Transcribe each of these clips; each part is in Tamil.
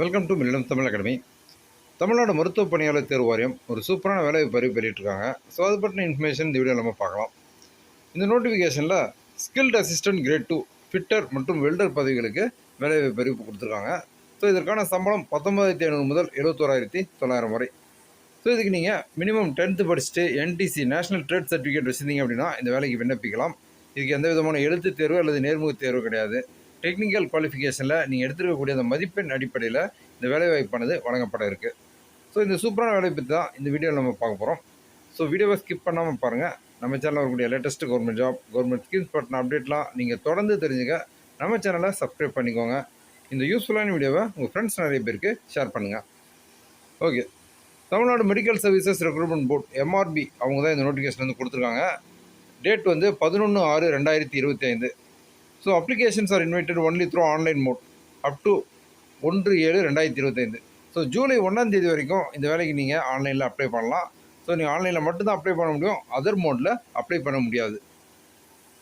Welcome to Millam Tamil academy Tamil Nadu மருத்துவ பணியாளர் தேர்வு வாரியம் ஒரு சூப்பரான வேலை பதிவு வெளியிட்டிருக்காங்க. ஸோ அது பற்றின இன்ஃபர்மேஷன் இந்த வீடியோ நம்ம பார்க்கலாம். இந்த நோட்டிஃபிகேஷனில் skilled assistant grade two fitter மற்றும் வெல்டர் பதவிகளுக்கு வேலை அறிவிப்பு கொடுத்துருக்காங்க. ஸோ இதற்கான சம்பளம் பத்தொன்பதாயிரத்தி ஐநூறு முதல் எழுபத்தோராயிரத்தி தொள்ளாயிரம் வரை. ஸோ இதுக்கு நீங்கள் மினிமம் டென்த்து படிச்சுட்டு என்டிசி நேஷனல் ட்ரேட் சர்டிஃபிகேட் வச்சுருந்தீங்க அப்படின்னா இந்த வேலைக்கு விண்ணப்பிக்கலாம். இதுக்கு எந்த விதமான எழுத்து தேர்வு அல்லது நேர்முக தேர்வு கிடையாது. டெக்னிக்கல் குவாலிஃபிகேஷனில் நீங்கள் எடுத்துருக்கக்கூடிய அந்த மதிப்பெண் அடிப்படையில் இந்த வேலைவாய்ப்பானது வழங்கப்பட இருக்குது ஸோ இந்த சூப்பரான வேலை பற்றி தான் இந்த வீடியோவில் நம்ம பார்க்க போகிறோம் ஸோ வீடியோவை ஸ்கிப் பண்ணாமல் பாருங்கள் நம்ம சேனலில் வரக்கூடிய latest government job government schemes பற்றின அப்டேட்லாம் நீங்கள் தொடர்ந்து தெரிஞ்சுக்க நம்ம சேனலை சப்ஸ்கிரைப் பண்ணிக்கோங்க. இந்த யூஸ்ஃபுல்லான வீடியோவை உங்கள் ஃப்ரெண்ட்ஸ் நிறைய பேருக்கு ஷேர் பண்ணுங்கள் okay Tamil Nadu medical services recruitment board MRB அவங்க தான் இந்த நோட்டிஃபிகேஷன் வந்து கொடுத்துருக்காங்க. டேட் வந்து பதினொன்று ஆறு ரெண்டாயிரத்தி இருபத்தி ஐந்து. So applications are invited only through online mode up to ஒன்று ஏழு ரெண்டாயிரத்தி இருபத்தைந்து. ஸோ ஜூலை ஒன்றாம் தேதி வரைக்கும் இந்த வேலைக்கு நீங்கள் ஆன்லைனில் அப்ளை பண்ணலாம். ஸோ நீங்கள் ஆன்லைனில் மட்டும்தான் அப்ளை பண்ண முடியும். அதர் மோடில் அப்ளை பண்ண முடியாது.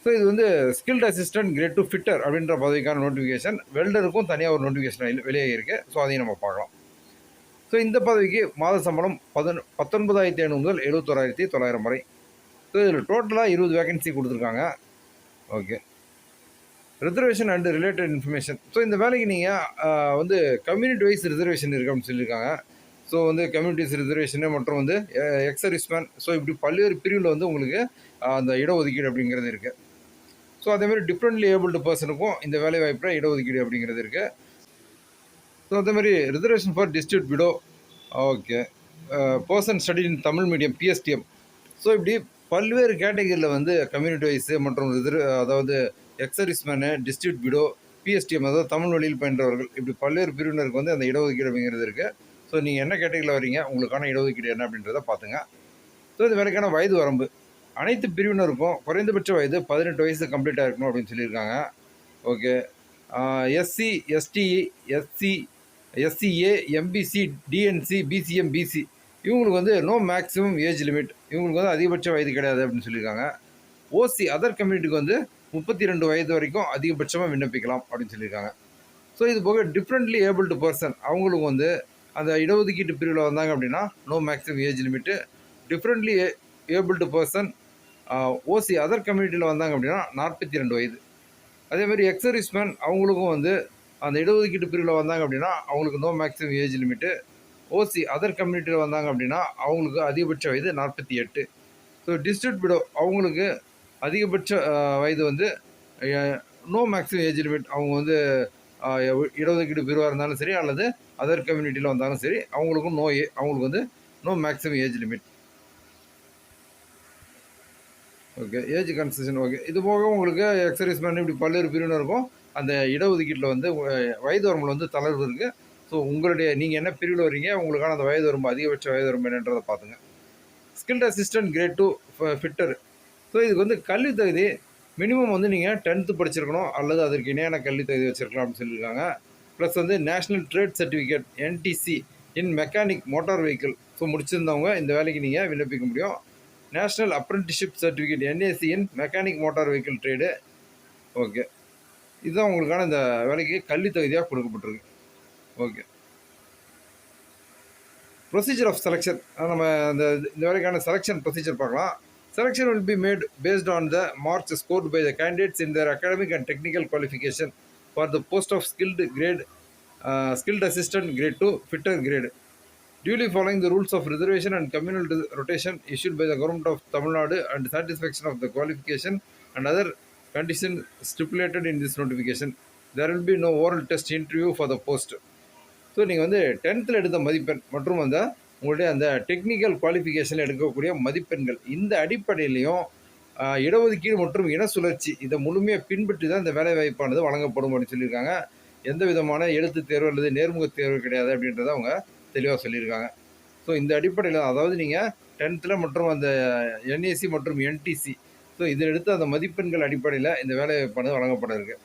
ஸோ இது வந்து skilled assistant grade two fitter அப்படின்ற பதவிக்கான நோட்டிஃபிகேஷன் வெல்டருக்கும் தனியாக ஒரு நோட்டிஃபிகேஷன் வெளியே இருக்குது ஸோ அதையும் நம்ம பார்க்கலாம். ஸோ இந்த பதவிக்கு மாத சம்பளம் பதினொ பத்தொன்பதாயிரத்தி ஐநூறு முதல் எழுபத்தோராயிரத்தி தொள்ளாயிரம் வரை. ஸோ இதில் டோட்டலாக இருபது வேகன்சி கொடுத்துருக்காங்க. Okay reservation and related information so இந்த வேலைக்கு நீங்கள் வந்து கம்யூனிட்டி வைஸ் ரிசர்வேஷன் இருக்குது அப்படின்னு சொல்லியிருக்காங்க. ஸோ வந்து கம்யூனிட்டிஸ் ரிசர்வேஷனு மற்றும் வந்து எக்ஸ் சர்வீஸ்மேன் ஸோ இப்படி பல்வேறு பிரிவில் வந்து உங்களுக்கு அந்த இடஒதுக்கீடு அப்படிங்கிறது இருக்குது ஸோ அதேமாதிரி டிஃப்ரெண்ட்லி ஏபிள்டு பர்சனுக்கும் இந்த வேலை வாய்ப்பில் இடஒதுக்கீடு அப்படிங்கிறது இருக்குது ஸோ அதேமாதிரி reservation for district widow okay person study in Tamil medium PSTM so இப்படி பல்வேறு கேட்டகரியில் வந்து கம்யூனிட்டி வைஸு மற்றும் ரிசர்வ் அதாவது எக்ஸரிஸ்மேனு டிஸ்ட்ரிக்ட் பிடோ பிஎஸ்டிஎம் அதாவது தமிழ் வழியில் பயின்றவர்கள். இப்படி பல்வேறு பிரிவினருக்கு வந்து அந்த இடஒதுக்கீடு அப்படிங்கிறது இருக்குது ஸோ நீங்கள் என்ன கேட்டகரியில் வரீங்க? உங்களுக்கான இடஒதுக்கீடு என்ன அப்படின்றத பார்த்துங்க. ஸோ இது வேலைக்கான வயது வரம்பு. அனைத்து பிரிவினருக்கும் குறைந்தபட்ச வயது பதினெட்டு வயசு கம்ப்ளீட்டாக இருக்கணும் அப்படின்னு சொல்லியிருக்காங்க. Okay SC STE SC SCA MBC DNC BCM BC இவங்களுக்கு வந்து நோ மேக்ஸிமம் ஏஜ் லிமிட் இவங்களுக்கு வந்து அதிகபட்ச வயது கிடையாது அப்படின்னு சொல்லியிருக்காங்க. ஓசி அதர் கம்யூனிட்டிக்கு வந்து முப்பத்தி ரெண்டு வயது வரைக்கும் அதிகபட்சமாக விண்ணப்பிக்கலாம் அப்படின்னு சொல்லியிருக்காங்க. ஸோ இது போக டிஃப்ரெண்ட்லி ஏபிள்டு பர்சன் அவங்களுக்கு வந்து அந்த இடஒதுக்கீட்டு பிரிவில் வந்தாங்க அப்படின்னா no maximum age limit differently abled person OC other கம்யூனிட்டியில் வந்தாங்க அப்படின்னா நாற்பத்தி ரெண்டு வயது அதேமாதிரி எக்ஸரிஸ்மேன் அவங்களுக்கும் வந்து அந்த இடஒதுக்கீட்டு பிரிவில் வந்தாங்க அப்படின்னா அவங்களுக்கு no maximum age limit OC other கம்யூனிட்டியில் வந்தாங்க அப்படின்னா அவங்களுக்கு அதிகபட்ச வயது நாற்பத்தி எட்டு. ஸோ டிஸ்ட்ரிக்ட் பிடோ அவங்களுக்கு அதிகபட்ச வயது வந்து நோ மேக்ஸிமம் ஏஜ் லிமிட் அவங்க வந்து அஹ், இடஒதுக்கீடு பிரிவாக இருந்தாலும் சரி அல்லது அதர் கம்யூனிட்டியில் வந்தாலும் சரி அவங்களுக்கும் நோ அவங்களுக்கு வந்து no maximum age limit okay age concession okay இது போக உங்களுக்கு எக்ஸர்வீஸ்மேன் இப்படி பல்வேறு பிரிவினருக்கும் அந்த இடஒதுக்கீட்டில் வந்து வயது வரம்பில் வந்து தளர்வு இருக்குது ஸோ உங்களுடைய நீங்கள் என்ன பிரிவில் வரீங்க உங்களுக்கான அந்த வயது வரம்பு அதிகபட்ச வயது வரம்பு என்னன்றதை பார்த்துங்க skilled assistant grade two fitter so இதுக்கு வந்து கல்வி தகுதி மினிமம் வந்து நீங்கள் டென்த்து படிச்சிருக்கணும் அல்லது அதற்கு இணையான கல்வி தகுதி வச்சிருக்கலாம் அப்படின்னு சொல்லியிருக்காங்க. ப்ளஸ் வந்து national trade certificate NTC in mechanic motor vehicle so முடிச்சிருந்தவங்க இந்த வேலைக்கு நீங்கள் விண்ணப்பிக்க முடியும். National apprenticeship certificate NAC in mechanic motor vehicle trade okay இதுதான் உங்களுக்கான இந்த வேலைக்கு கல்வி தகுதியாக கொடுக்கப்பட்டிருக்கு. ஓகே ப்ரொசீஜர் ஆஃப் செலெக்ஷன் நம்ம இந்த இந்த வேலைக்கான செலெக்ஷன் ப்ரொசீஜர் பார்க்கலாம். Selection will be made based on the marks scored by the candidates in their academic and technical qualification for the post of skilled grade uh, skilled assistant grade 2 fitter grade duly following the rules of reservation and communal res- rotation issued by the government of Tamil Nadu and satisfaction of the qualification and other conditions stipulated in this notification there will be no oral test interview for the post so நீங்கள் வந்து டென்த்தில் எடுத்த மதிப்பெண் மற்றும் அந்த உங்களுடைய அந்த டெக்னிக்கல் குவாலிஃபிகேஷனில் எடுக்கக்கூடிய மதிப்பெண்கள். இந்த அடிப்படையிலையும் இடஒதுக்கீடு மற்றும் இன சுழற்சி இதை முழுமையாக பின்பற்றி தான் இந்த வேலைவாய்ப்பானது வழங்கப்படும் அப்படின்னு சொல்லியிருக்காங்க. எந்த விதமான எழுத்து தேர்வு அல்லது நேர்முக தேர்வு கிடையாது அப்படின்றத அவங்க தெளிவாக சொல்லியிருக்காங்க. ஸோ இந்த அடிப்படையில் அதாவது நீங்கள் டென்த்தில் மற்றும் அந்த என்ஏசி மற்றும் என்டிசி ஸோ இதில் எடுத்து அந்த மதிப்பெண்கள் அடிப்படையில் இந்த வேலைவாய்ப்பானது வழங்கப்பட இருக்கு.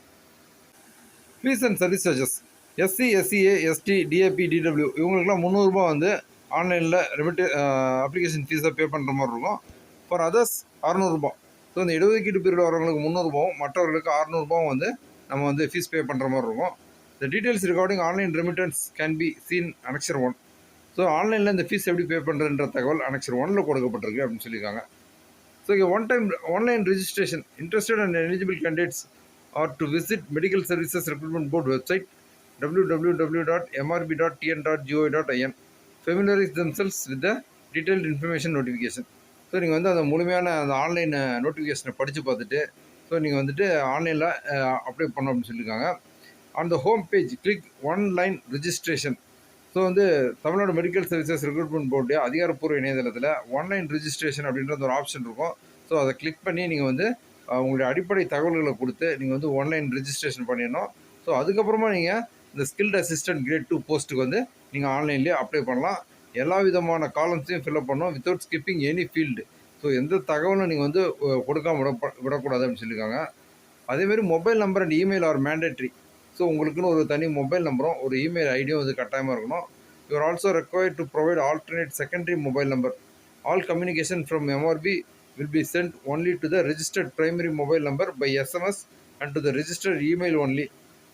Fees and service charges SC SCA ST DAP DW இவங்களுக்குலாம் முந்நூறுரூபா வந்து ஆன்லைனில் ரெமிட்டு அப்ளிகேஷன் ஃபீஸாக பே பண்ணுற மாதிரி இருக்கும். For others அறநூறுபா. ஸோ இந்த இடஒதுக்கீடு பீரியட் வரவங்களுக்கு முந்நூறுபாவும் மற்றவர்களுக்கு அறநூறுபாவும் வந்து நம்ம வந்து ஃபீஸ் பே பண்ணுற மாதிரி இருக்கும். இந்த details regarding online remittance can be seen annexure one so ஆன்லைனில் இந்த ஃபீஸ் எப்படி பே பண்ணுறன்ற தகவல் அனெக்சர் ஒனில் கொடுக்கப்பட்டிருக்கு அப்படின்னு சொல்லியிருக்காங்க. ஸோ இங்கே one time online registration interested and eligible candidates are to visit medical services recruitment board website W W W dot MRB dot TN dot GO dot IN familiarise themselves with the detailed information notification so நீங்கள் வந்து அந்த முழுமையான அந்த ஆன்லைன் நோட்டிஃபிகேஷனை படித்து பார்த்துட்டு ஸோ நீங்கள் வந்துட்டு ஆன்லைனில் அப்ளை பண்ணணும் அப்படின்னு சொல்லியிருக்காங்க. On the home page click online registration so வந்து Tamil Nadu medical services recruitment board அதிகாரப்பூர்வ இணையதளத்தில் ஒன்லைன் ரிஜிஸ்ட்ரேஷன் அப்படின்ற ஒரு ஆப்ஷன் இருக்கும். ஸோ அதை கிளிக் பண்ணி நீங்கள் வந்து உங்களுடைய அடிப்படை தகவல்களை கொடுத்து நீங்கள் வந்து ஒன்லைன் ரிஜிஸ்ட்ரேஷன் பண்ணிடணும். ஸோ அதுக்கப்புறமா நீங்கள் இந்த ஸ்கில்டு அசிஸ்டன்ட் கிரேட் டூ போஸ்ட்டுக்கு வந்து நீங்கள் ஆன்லைன்லேயே அப்ளை பண்ணலாம். எல்லா விதமான காலம்ஸையும் ஃபில்அப் பண்ணணும் without skipping any field so எந்த தகவலும் நீங்கள் வந்து கொடுக்காம விட விடக்கூடாது அப்படின்னு சொல்லியிருக்காங்க. அதேமாரி mobile number and email are mandatory so உங்களுக்குன்னு ஒரு தனி மொபைல் நம்பரும் ஒரு இமெயில் ஐடியும் வந்து கட்டாயமாக இருக்கணும். You are also required to provide alternate secondary mobile number all communication from MRB will be sent only to the registered primary mobile number by SMS and to the registered email only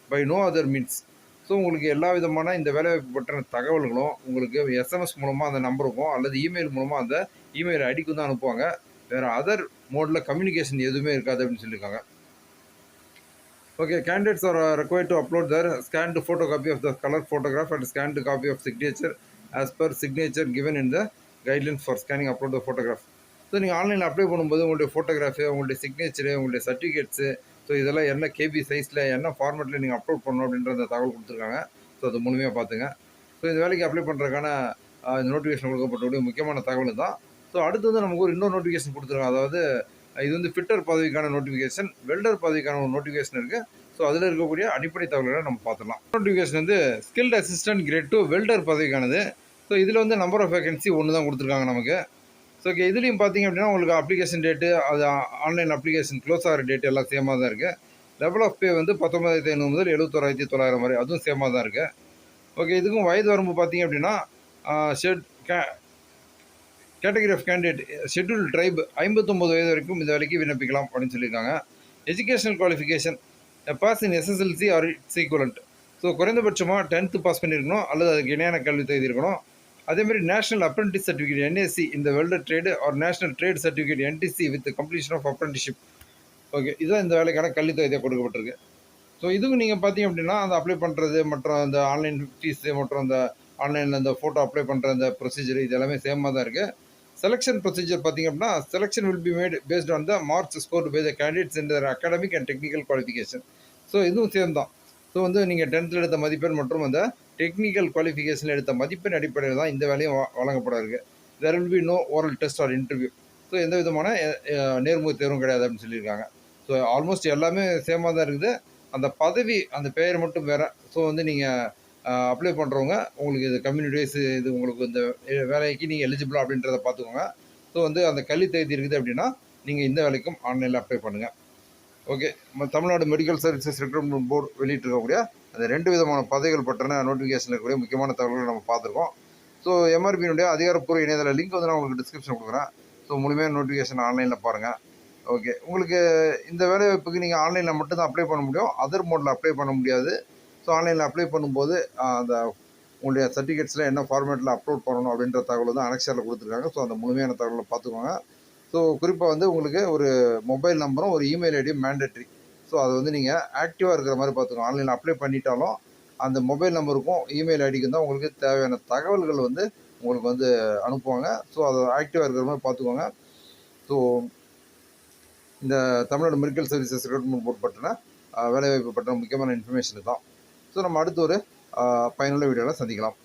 by no other means so உங்களுக்கு எல்லா விதமான இந்த வேலைவாய்ப்பு பற்றின தகவல்களும் உங்களுக்கு எஸ்எம்எஸ் மூலமாக அந்த நம்பருக்கும் அல்லது இமெயில் மூலமாக அந்த இமெயில் ஐடிக்கும் தான் அனுப்புவாங்க. வேறு அதர் மோடில் கம்யூனிகேஷன் எதுவுமே இருக்காது அப்படின்னு சொல்லியிருக்காங்க. Okay candidates are uh, to upload their scanned photo copy of the colour photograph and scanned copy of signature as per signature given in the guidelines for scanning upload the photograph so நீங்கள் ஆன்லைனில் அப்ளை பண்ணும்போது உங்களுடைய ஃபோட்டோகிராஃபி உங்களுடைய சிக்னேச்சரு உங்களுடைய சர்டிஃபிகேட்ஸு ஸோ இதெல்லாம் என்ன கேபி சைஸில் என்ன ஃபார்மேட்டில் நீங்கள் அப்லோட் பண்ணணும் அப்படின்ற அந்த தகவல் கொடுத்துருக்காங்க. ஸோ அது முழுமையாக பார்த்துங்க. ஸோ இந்த வேலைக்கு அப்ளை பண்ணுறதுக்கான இந்த நோட்டிஃபிகேஷன் கொடுக்கப்பட்டக்கூடிய முக்கியமான தகவல் தான் ஸோ அடுத்து வந்து நமக்கு ஒரு இன்னொரு நோட்டிஃபிகேஷன் கொடுத்துருக்காங்க. அதாவது இது வந்து ஃபிட்டர் பதவிக்கான நோட்டிஃபிகேஷன் வெல்டர் பதவிக்கான ஒரு நோட்டிஃபிகேஷன் இருக்குது ஸோ அதில் இருக்கக்கூடிய அடிப்படை தகவல்களை நம்ம பார்த்துலாம் நோட்டிஃபிகேஷன் வந்து skilled assistant grade two welder பதவிக்கானது. So இதில் வந்து நம்பர் ஆஃப் வேகன்சி ஒன்று தான் கொடுத்துருக்காங்க நமக்கு. ஸோ ஓகே இதுலேயும் பார்த்தீங்க அப்படின்னா உங்களுக்கு அப்ளிகேஷன் டேட்டு அது ஆன்லைன் அப்ளிகேஷன் க்ளோஸ் ஆகிற டேட் எல்லாம் சேமாக தான் இருக்குது லெவல் ஆஃப் பே வந்து பத்தொம்பதாயிரத்தி ஐநூறு முதல் எழுபத்தோராயிரத்தி தொள்ளாயிரம் வரை அதுவும் சேமாக தான் இருக்குது ஓகே இதுக்கும் வயது வரம்பு பார்த்தீங்க அப்படின்னா ஷெட் K category of candidate schedule tribe ஐம்பத்தொம்பது வயது வரைக்கும் இந்த வேலைக்கு விண்ணப்பிக்கலாம் அப்படின்னு சொல்லியிருக்காங்க. Educational qualification pass in SSLC or its equivalent so குறைந்தபட்சமாக டென்த்து பாஸ் பண்ணியிருக்கணும் அல்லது அதுக்கு இணையான கல்வி தகுதி இருக்கணும். அதேமாதிரி நேஷனல் அப்ரெண்டிஸ் சர்டிஃபிகேட் என்ஏசி இந்த welder trade or national trade certificate NTC with completion of apprenticeship okay இதுதான் இந்த வேலைக்கான கல்வித்தொகையாக கொடுக்கப்பட்டிருக்கு. ஸோ இதுவும் நீங்கள் பார்த்தீங்க அப்படின்னா அந்த அப்ளை பண்ணுறது மற்றும் அந்த ஆன்லைன் ஃபீஸு மற்றும் அந்த ஆன்லைனில் அந்த ஃபோட்டோ அப்ளை பண்ணுற அந்த ப்ரொசீஜர் இது எல்லாமே சேமாக தான் இருக்குது செலெக்ஷன் ப்ரொசீஜர் பார்த்தீங்க அப்படின்னா selection will be made based on the marks score by the candidates in their academic and technical qualification so இதுவும் சேம் தான். ஸோ வந்து நீங்கள் டென்த்தில் எடுத்த மதிப்பெண் மற்றும் அந்த டெக்னிக்கல் குவாலிஃபிகேஷன் எடுத்த மதிப்பெண் அடிப்படையில் தான் இந்த வேலையும் வழங்கப்பட இருக்கு. There will be no oral test or interview so எந்த விதமான நேர்முக தேர்வும் கிடையாது அப்படின்னு சொல்லியிருக்காங்க. ஸோ ஆல்மோஸ்ட் எல்லாமே சேமாக தான் இருக்குது. அந்த பதவி அந்த பெயர் மட்டும் வேறு. ஸோ வந்து நீங்கள் அப்ளை பண்ணுறவங்க உங்களுக்கு இது கம்யூனிட்டிஸ் இது உங்களுக்கு இந்த வேலைக்கு நீங்கள் எலிஜிபிளா அப்படின்றத பார்த்துக்கோங்க. ஸோ வந்து அந்த கல்வி தகுதி இருக்குது அப்படின்னா நீங்கள் இந்த வேலைக்கும் ஆன்லைனில் அப்ளை பண்ணுங்கள் okay Tamil Nadu medical services recruitment board வெளியிட்டிருக்கக்கூடிய அந்த ரெண்டு விதமான பதவிகள் பற்றின நோட்டிஃபிகேஷன் இருக்கக்கூடிய முக்கியமான தகவல்களை நம்ம பார்த்துருக்கோம். ஸோ எம்ஆர்பியினுடைய அதிகாரப்பூர்வ இணையதள லிங்க் வந்து நான் உங்களுக்கு டிஸ்கிரிப்ஷன் கொடுக்குறேன். ஸோ முழுமையான நோட்டிஃபிகேஷன் ஆன்லைனில் பாருங்கள் ஓகே உங்களுக்கு இந்த வேலைவாய்ப்புக்கு நீங்கள் ஆன்லைனில் மட்டும்தான் அப்ளை பண்ண முடியும். அதர் மோடில் அப்ளை பண்ண முடியாது. ஸோ ஆன்லைனில் அப்ளை பண்ணும்போது அந்த உங்களுடைய சர்டிஃபிகேட்ஸில் என்ன ஃபார்மேட்டில் அப்லோட் பண்ணணும் அப்படின்ற தகவல் வந்து அனெக்ஷரில் கொடுத்துருக்காங்க. ஸோ அந்த முழுமையான தகவலை பார்த்துக்கோங்க. ஸோ குறிப்பாக வந்து உங்களுக்கு ஒரு மொபைல் நம்பரும் ஒரு இமெயில் ஐடியும் மேண்டட்ரி ஸோ அது வந்து நீங்கள் ஆக்டிவாக இருக்கிற மாதிரி பார்த்துக்கணும். ஆன்லைனில் அப்ளை பண்ணிட்டாலும் அந்த மொபைல் நம்பருக்கும் இமெயில் ஐடிக்கும் தான் உங்களுக்கு தேவையான தகவல்கள் வந்து உங்களுக்கு வந்து அனுப்புவாங்க. ஸோ அது ஆக்டிவாக இருக்கிற மாதிரி பார்த்துக்கோங்க. ஸோ இந்த Tamil Nadu medical services recruitment board பற்றின வேலைவாய்ப்பு பற்றின முக்கியமான இன்ஃபர்மேஷன் தான் ஸோ நம்ம அடுத்த ஒரு பயனுள்ள வீடியோவில் சந்திக்கலாம்.